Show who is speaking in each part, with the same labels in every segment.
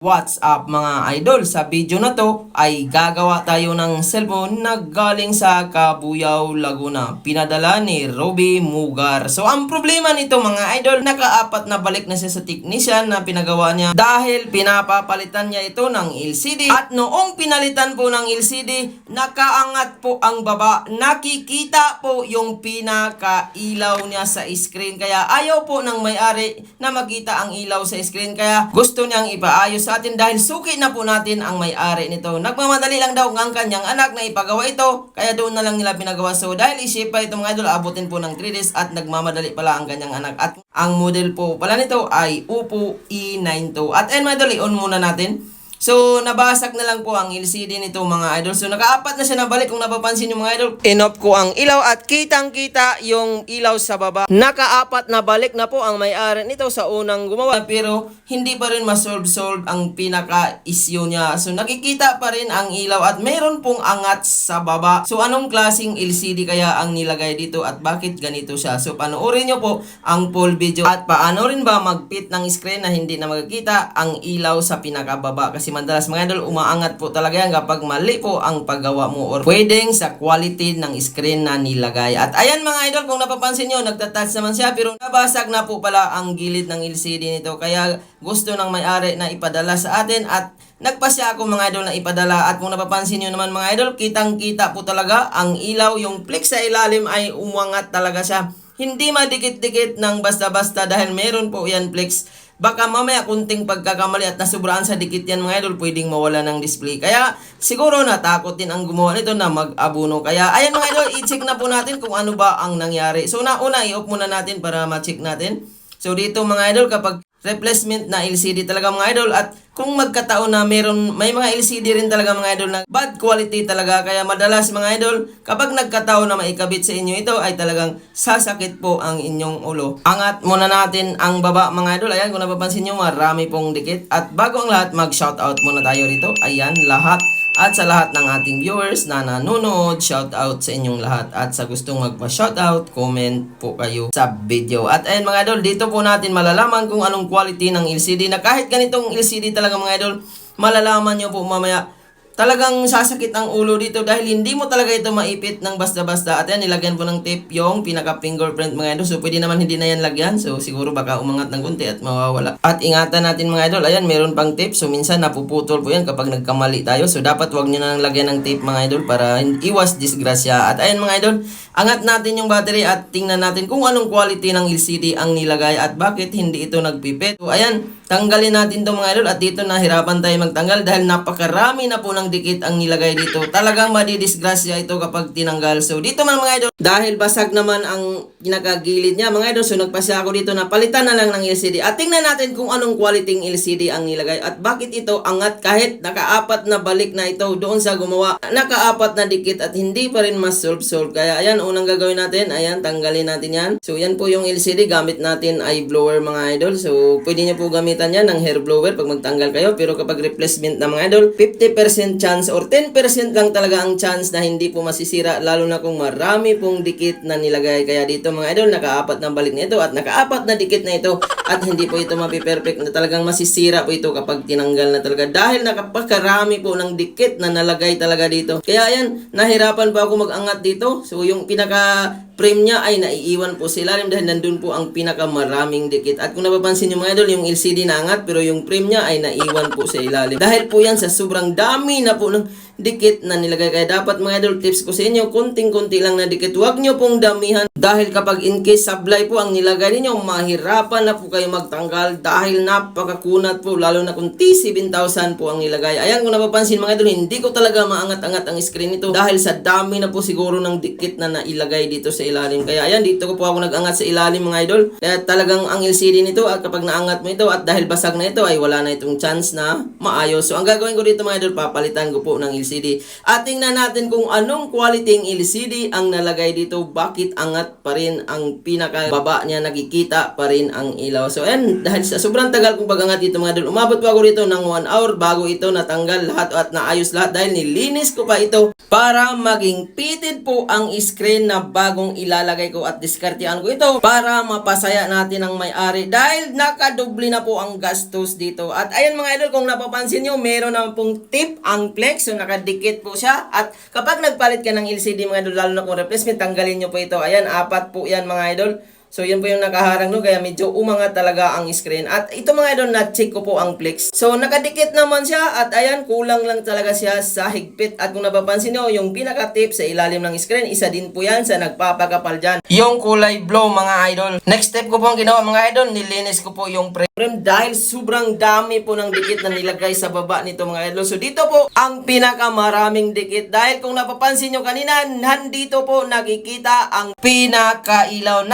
Speaker 1: What's up mga idol? Sa video na to ay gagawa tayo ng cellphone na galing sa Kabuyao, Laguna. Pinadala ni Roby Mugar. So ang problema nito mga idol, nakaapat na balik na siya sa technician na pinagawa niya dahil pinapapalitan niya ito ng LCD. At noong pinalitan po ng LCD, nakaangat po ang baba. Nakikita po yung pinakailaw niya sa screen. Kaya ayaw po ng may-ari na makita ang ilaw sa screen. Kaya gusto niyang ipaayos sa atin dahil suki na po natin ang may-ari nito. Nagmamadali lang daw ang kanyang anak na ipagawa ito. Kaya doon na lang nila pinagawa. So dahil isip pa ito mga idol, abutin po ng 3 days at nagmamadali pala ang kanyang anak. At ang model po pala nito ay Oppo E92. At ayun mga idol, i-on muna natin. So, nabasag na lang po ang LCD nito mga idol. So, nakaapat na siya nabalik kung napapansin nyo mga idol. Inop ko ang ilaw at kitang-kita yung ilaw sa baba. Nakaapat na balik na po ang may-ari nito sa unang gumawa. Pero, hindi pa rin masolve-solve ang pinaka-issue niya. So, nakikita pa rin ang ilaw at meron pong angat sa baba. So, anong klaseng LCD kaya ang nilagay dito at bakit ganito siya? So, panoorin nyo po ang full video at paano rin ba mag-fit ng screen na hindi na magkikita ang ilaw sa pinakababa. Kasi madalas mga idol, umaangat po talaga yan kapag mali po ang paggawa mo or pwedeng sa quality ng screen na nilagay. At ayan mga idol, kung napapansin nyo, nagtatouch naman siya pero nabasag na po pala ang gilid ng LCD nito. Kaya gusto ng may-ari na ipadala sa atin at Nagpasya ako mga idol na ipadala at kung napapansin nyo naman mga idol, kitang kita po talaga ang ilaw, yung flex sa ilalim ay umangat talaga siya. Hindi madikit-dikit ng basta-basta dahil meron po yan flex. Baka mamaya kunting pagkakamali at nasubraan sa dikit yan mga idol, pwedeng mawala ng display. Kaya siguro natakot din ang gumawa nito na mag-abuno. Kaya ayan mga idol, i-check na po natin kung ano ba ang nangyari. So nauna, i-off muna natin para ma-check natin. So dito mga idol, kapag replacement na LCD talaga mga idol at kung magkataon na meron may mga LCD rin talaga mga idol na bad quality talaga kaya madalas mga idol kapag nagkataon na maikabit sa inyo ito ay talagang sasakit po ang inyong ulo. Angat muna natin ang baba mga idol. Ayan kung napapansin nyo marami pong dikit at bago ang lahat mag shoutout muna tayo rito. Ayan lahat at sa lahat ng ating viewers na nanonood, shout out sa inyong lahat. At sa gustong magpa-shout out, comment po kayo sa video. At ayun mga idol, dito po natin malalaman kung anong quality ng LCD na kahit ganitong LCD talaga mga idol, malalaman nyo po mamaya talagang sasakit ang ulo dito dahil hindi mo talaga ito maipit ng basta-basta. At yan, nilagyan po ng tape yung pinaka-fingerprint mga idol. So, pwede naman hindi na yan lagyan. So, siguro baka umangat ng kunti at mawawala. At ingatan natin mga idol. Ayan, meron pang tape. So, minsan napuputol po yan kapag nagkamali tayo. So, dapat wag nyo na lang lagyan ng tape mga idol para iwas disgrasya. At ayan mga idol, angat natin yung battery at tingnan natin kung anong quality ng LCD ang nilagay at bakit hindi ito nagpipit. So, ayan, tanggalin natin to mga idol at dito nahirapan tayo magtanggal dahil napakarami na po ng dikit ang nilagay dito. Talagang madidisgrasya ito kapag tinanggal. So dito man mga idol, dahil basag naman ang pinakagilid niya mga idol, so nagpasya ako dito na palitan na lang ng LCD. At tingnan natin kung anong quality ng LCD ang nilagay at bakit ito angat kahit nakaapat na balik na ito doon sa gumawa. Nakaapat na dikit at hindi pa rin mas solve-solve. Kaya ayan, unang gagawin natin, ayan, tanggalin natin yan. So yan po yung LCD, gamit natin ay blower mga idol. So pwede niyo po gamitan yan ng hair blower pag magtanggal kayo. Pero kapag replacement na mga idol, 50% chance or 10% lang talaga ang chance na hindi po masisira lalo na kung marami pong dikit na nilagay. Kaya dito mga idol, nakaapat na balik na ito at nakaapat na dikit na ito at hindi po ito mapiperfect na talagang masisira po ito kapag tinanggal na talaga dahil nakapakarami po ng dikit na nalagay talaga dito. Kaya ayan, nahirapan pa ako mag-angat dito. So yung pinaka frame niya ay naiiwan po sa ilalim dahil nandun po ang pinakamaraming dikit. At kung napapansin nyo mga idol, yung LCD na angat pero yung frame niya ay naiwan po sa ilalim. Dahil po yan sa sobrang dami na po ng dikit na nilagay. Kaya dapat mga idol tips ko sa inyo, kunting-kunti lang na dikit. Huwag nyo pong damihan dahil kapag in case sablay po ang nilagay ninyo, mahirapan na po kayo magtanggal dahil napakakunat po lalo na kung T7000 po ang nilagay. Ayan kung napapansin mga idol, hindi ko talaga maangat-angat ang screen nito dahil sa dami na po siguro ng dikit na nailagay dito sa ilalim. Kaya ayan, dito ko po ako nag-angat sa ilalim mga idol. Kaya talagang ang LCD nito at kapag naangat mo ito at dahil basag na ito ay wala na itong chance na maayos. So ang gagawin ko dito mga idol, papalitan ko po ng LCD. At tingnan natin kung anong quality ng LCD ang nalagay dito. Bakit angat pa rin ang pinakababa niya nakikita pa rin ang ilaw. So ayan, dahil sa sobrang tagal kong pagangat dito mga idol, umabot pa ako rito ng 1 hour bago ito natanggal lahat at naayos lahat dahil nilinis ko pa ito para maging fitted po ang screen na bagong ilalagay ko at diskartehan ko ito para mapasaya natin ang may-ari dahil nakadoble na po ang gastos dito. At ayan mga idol, kung napapansin nyo, meron naman pong tip ang flex. So nakadikit po siya. At kapag nagpalit ka ng LCD mga idol, lalo na kung replacement, tanggalin nyo po ito. Ayan, apat po yan mga idol. So, yan po yung nakaharang no, kaya medyo umangat talaga ang screen. At ito mga idol, na-check ko po ang flex. So, nakadikit naman siya at ayan, kulang lang talaga siya sa higpit. At kung napapansin nyo, yung pinaka-tip sa ilalim ng screen, isa din po yan sa nagpapakapal dyan. Yung kulay blue mga idol. Next step ko po ang ginawa mga idol, nilinis ko po yung frame dahil sobrang dami po ng dikit na nilagay sa baba nito mga idol. So, dito po ang pinakamaraming dikit. Dahil kung napapansin nyo kanina, nandito po nakikita ang pinakailaw.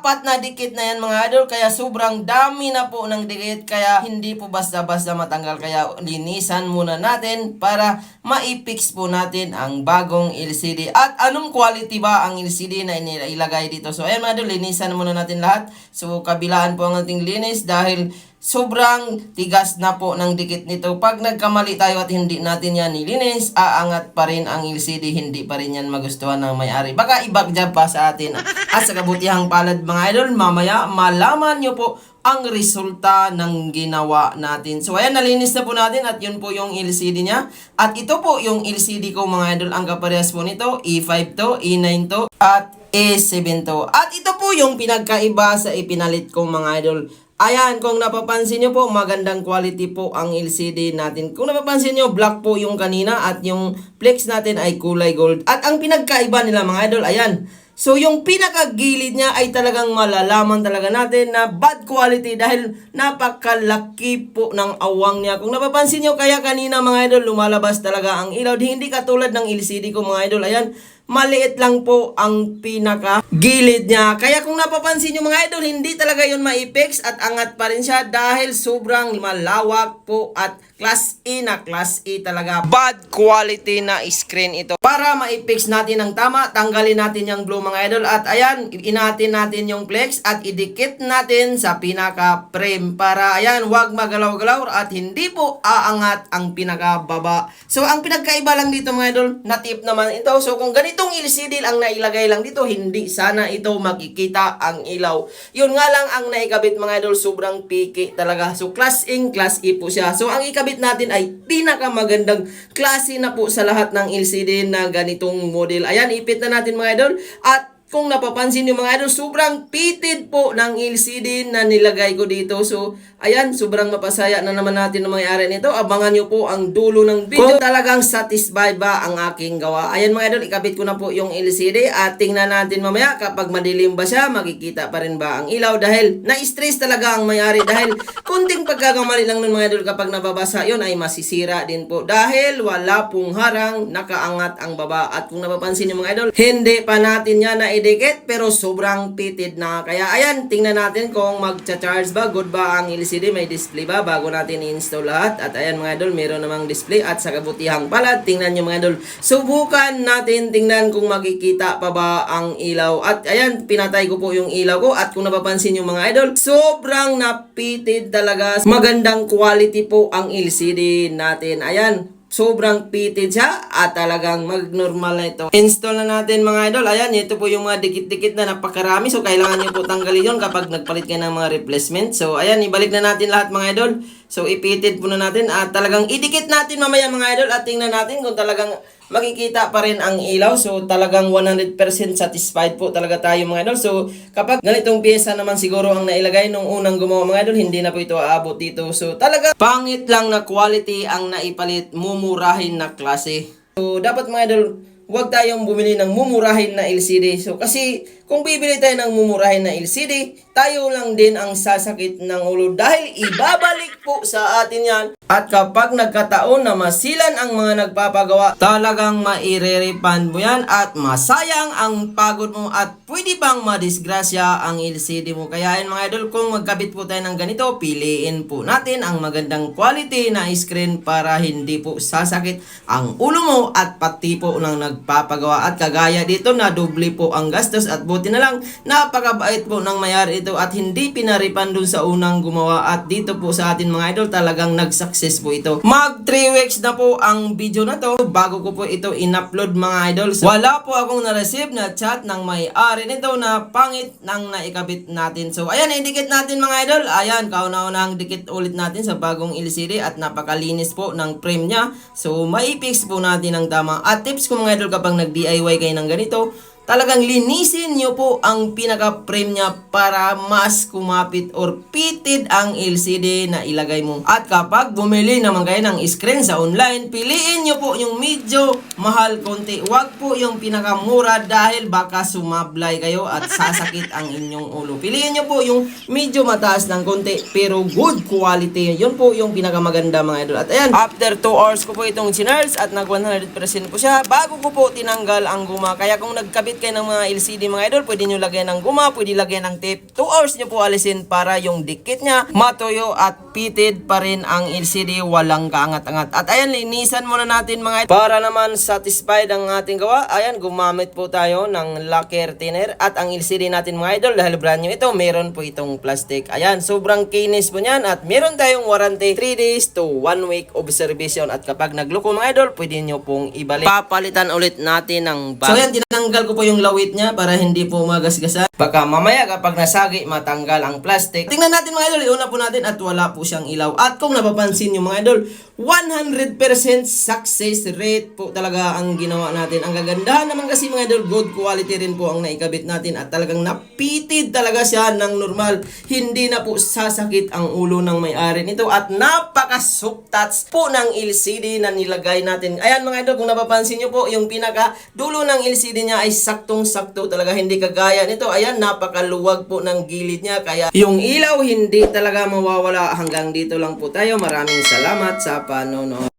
Speaker 1: Naka-apat na dikit na yan mga idol. Kaya sobrang dami na po ng dikit. Kaya hindi po basta-basta matanggal. Kaya linisan muna natin para maipix po natin ang bagong LCD. At anong quality ba ang LCD na inilagay dito? So ayan mga idol, linisan muna natin lahat. So kabilaan po ang ating linis dahil sobrang tigas na po ng dikit nito. Pag nagkamali tayo at hindi natin yan nilinis, aangat pa rin ang LCD, hindi pa rin yan magustuhan ng may-ari. Baka ibagja pa sa atin. At sa kabutihang palad mga idol, mamaya malaman nyo po ang resulta ng ginawa natin. So ayan, nalinis na po natin at yun po yung LCD niya. At ito po yung LCD ko mga idol. Ang kaparehas po nito, E5 to, E9 to, at E7 to. At ito po yung pinagkaiba sa ipinalit kong mga idol. Ayan, kung napapansin nyo po, magandang quality po ang LCD natin. Kung napapansin nyo, black po yung kanina at yung flex natin ay kulay gold. At ang pinagkaiba nila mga idol, ayan. So yung pinakagilid niya ay talagang malalaman talaga natin na bad quality dahil napakalaki po ng awang niya. Kung napapansin nyo, kaya kanina mga idol, lumalabas talaga ang ilaw. Di- Hindi katulad ng LCD ko mga idol. Ayan, maliit lang po ang pinaka gilid niya. Kaya kung napapansin nyo mga idol, hindi talaga yun maipix at angat pa rin siya dahil sobrang malawak po at class E na class E talaga. Bad quality na screen ito. Para maipix natin ng tama, tanggalin natin yung blue mga idol at ayan, inatin natin yung flex at idikit natin sa pinaka frame para ayan, wag magalaw-galaw at hindi po aangat ang pinaka baba. So ang pinagkaiba lang dito mga idol, na tip naman ito. So kung ganitong LCD ang nailagay lang dito, hindi sana ito makikita ang ilaw. Yun nga lang ang naikabit mga idol, sobrang piki talaga. So class A, class E po siya. So ang ikabit natin ay pinakamagandang klase na po sa lahat ng LCD na ganitong model. Ayan, ipit na natin mga idol. At kung napapansin niyo mga idol, sobrang pitted po ng LCD na nilagay ko dito. So, ayan, sobrang mapasaya na naman natin ang may-ari nito. Abangan niyo po ang dulo ng video. Kung talagang satisfied ba ang aking gawa. Ayan mga idol, ikabit ko na po yung LCD at tingnan natin mamaya kapag madilim ba siya, makikita pa rin ba ang ilaw dahil na-stress talaga ang may-ari dahil kunting pagkakamali lang ng mga idol kapag nababasa yon ay masisira din po dahil wala pong harang, nakaangat ang baba. At kung napapansin niyo mga idol, hindi pa natin yan na idikit pero sobrang pitted na. Kaya ayan, tingnan natin kung magcha-charge ba, good ba ang LCD, may display ba bago natin i-install lahat. At ayan mga idol, meron namang display at sa kabutihang palad, tingnan nyo mga idol. Subukan natin tingnan kung makikita pa ba ang ilaw. At ayan, pinatay ko po yung ilaw ko at kung napapansin nyo mga idol, sobrang napitted talaga. Magandang quality po ang LCD natin. Ayan, sobrang pitted siya at talagang mag-normal na ito. Install na natin mga idol. Ayan, ito po yung mga dikit-dikit na napakarami. So, kailangan nyo po tanggalin yun kapag nagpalit kayo ng mga replacement. So, ayan, ibalik na natin lahat mga idol. So, ipitted po na natin at talagang idikit natin mamaya mga idol at tingnan natin kung talagang makikita pa rin ang ilaw. So, talagang 100% satisfied po talaga tayo mga idol. So, kapag ganitong pyesa naman siguro ang nailagay nung unang gumawa mga idol, hindi na po ito aabot dito. So, talaga pangit lang na quality ang naipalit, mumurahin na klase. So, dapat mga idol, huwag tayong bumili ng mumurahin na LCD. So, kasi kung bibili tayo ng mumurahin na LCD, tayo lang din ang sasakit ng ulo dahil ibabalik po sa atin yan. At kapag nagkataon na masilan ang mga nagpapagawa, talagang maire-refund mo yan at masayang ang pagod mo at pwede bang madisgrasya ang LCD mo. Kaya yun mga idol, kung magkabit po tayo ng ganito, piliin po natin ang magandang quality na screen para hindi po sasakit ang ulo mo at pati po ng nagpapagawa. At kagaya dito na doble po ang gastos at buti na lang napakabait po ng mayari ito at hindi pinaripan dun sa unang gumawa at dito po sa atin mga idol talagang nag-success po ito. Mag 3 weeks na po ang video na to bago ko po ito in-upload mga idol. So, wala po akong na-receive na chat ng may-ari nito na pangit nang naikabit natin. So ayan, idikit natin mga idol. Ayan, kauna-unang dikit ulit natin sa bagong LCD at napakalinis po ng frame niya. So maipix po natin ang tama. At tips ko mga idol kapag nag-DIY kayo ng ganito, talagang linisin nyo po ang pinaka-frame niya para mas kumapit or fitted ang LCD na ilagay mo. At kapag bumili naman kayo ng screen sa online, piliin nyo po yung medyo mahal konti. Huwag po yung pinakamura dahil baka sumablay kayo at sasakit ang inyong ulo. Piliin nyo po yung medyo mataas ng konti pero good quality. Yun po yung pinakamaganda mga idol. At ayan, after 2 hours ko po itong chiners at nag 100% po siya bago ko po tinanggal ang guma. Kaya kung nagkabit kayo ng mga LCD mga idol, pwede nyo lagyan ng guma, pwede lagyan ng tape. 2 hours nyo po alisin para yung dikit niya matuyo at fitted pa rin ang LCD, walang kaangat-angat. At ayan, linisan muna natin mga idol. Para naman satisfied ang ating gawa, ayan, gumamit po tayo ng lacquer thinner at ang LCD natin mga idol, dahil brand new ito, meron po itong plastic. Ayan, sobrang kinis po niyan at meron tayong warranty 3 days to 1 week observation at kapag nagluko mga idol, pwede nyo pong ibalik. Papalitan ulit natin ng bag. So ayan, tinanggal ko po yung lawit niya para hindi po magasgasan. Baka mamaya kapag nasagi, matanggal ang plastic. Tingnan natin mga idol, iuna po natin at wala po siyang ilaw. At kung napapansin nyo mga idol, 100% success rate po talaga ang ginawa natin. Ang gagandahan naman kasi mga idol, good quality rin po ang naikabit natin at talagang napitid talaga siya ng normal. Hindi na po sasakit ang ulo ng may-ari nito at napaka-subtats po ng LCD na nilagay natin. Ayan mga idol, kung napapansin nyo po, yung pinaka dulo ng LCD niya ay saktong-sakto talaga. Hindi kagaya nito. Ayan, napakaluwag po ng gilid niya. Kaya yung ilaw hindi talaga mawawala hanggang dito lang po tayo. Maraming salamat sa panonood.